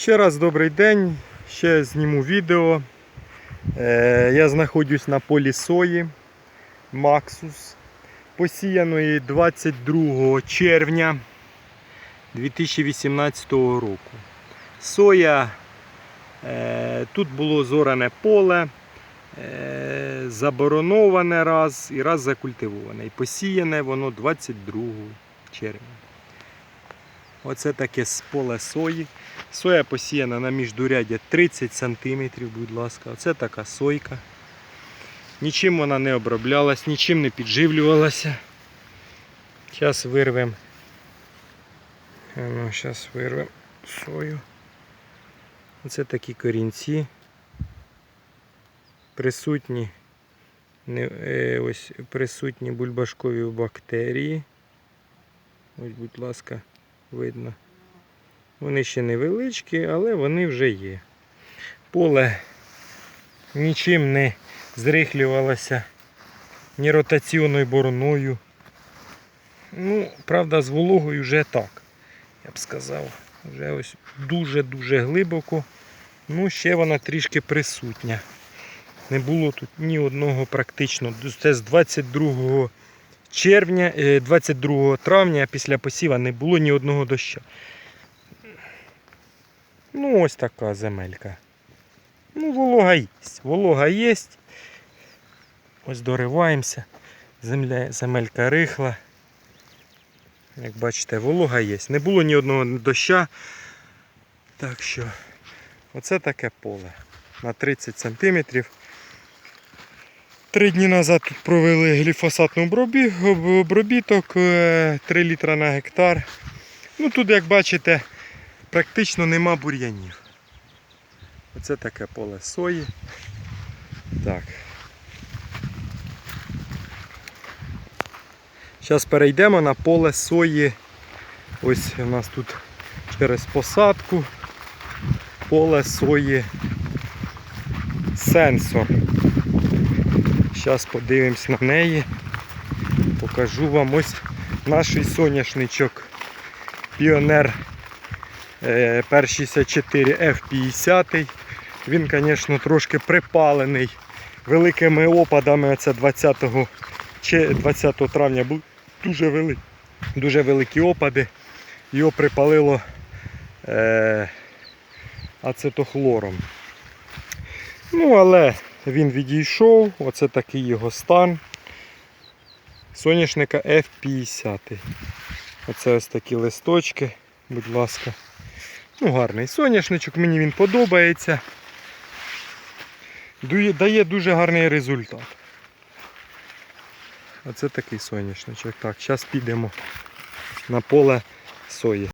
Ще раз добрий день. Ще зніму відео. Е, я знаходжусь на полі сої Максус, посіяної 22 червня 2018 року. Соя, е, тут було зоране поле, е, забороноване раз і раз закультивоване. І посіяне воно 22 червня. Оце таке з поле сої. Соя посіяна на міждуряддя 30 см, будь ласка. Оце така сойка. Нічим вона не оброблялась, нічим не підживлювалася. Зараз вирвемо. Ну, зараз вирвемо сою. Оце такі корінці. Присутні, не, е, ось, присутні бульбашкові бактерії. Ось, будь ласка, видно. Вони ще невеличкі, але вони вже є. Поле нічим не зрихлювалося ні ротаційною бороною. Ну, правда, з вологою вже так, я б сказав. Вже ось дуже-дуже глибоко. Ну, ще вона трішки присутня. Не було тут ні одного практично. Це з 22 червня, е, 22 травня після посіва не було ні одного доща. Ну, ось така земелька. Ну, волога є. Волога є. Ось дориваємося. Земля, земелька рихла. Як бачите, волога є. Не було ні одного доща. Так що, оце таке поле. На 30 см. Три дні назад тут провели гліфосатний обробіток е, 3 літра на гектар. Ну тут, як бачите, практично нема бур'янів. Оце таке поле сої. Так. Зараз перейдемо на поле сої. Ось у нас тут через посадку поле сої сенсор. Зараз подивимось на неї. Покажу вам ось наш соняшничок. Піонер е, пер 64 F50. Він, звісно, трошки припалений великими опадами. Це 20, чи 20 травня були дуже, вели, дуже великі опади. Його припалило е, ацетохлором. Ну, але він відійшов, оце такий його стан. Соняшника F50. Оце ось такі листочки, будь ласка. Ну, гарний соняшничок, мені він подобається. Дає дуже гарний результат. Оце такий соняшничок. Так, зараз підемо на поле сої.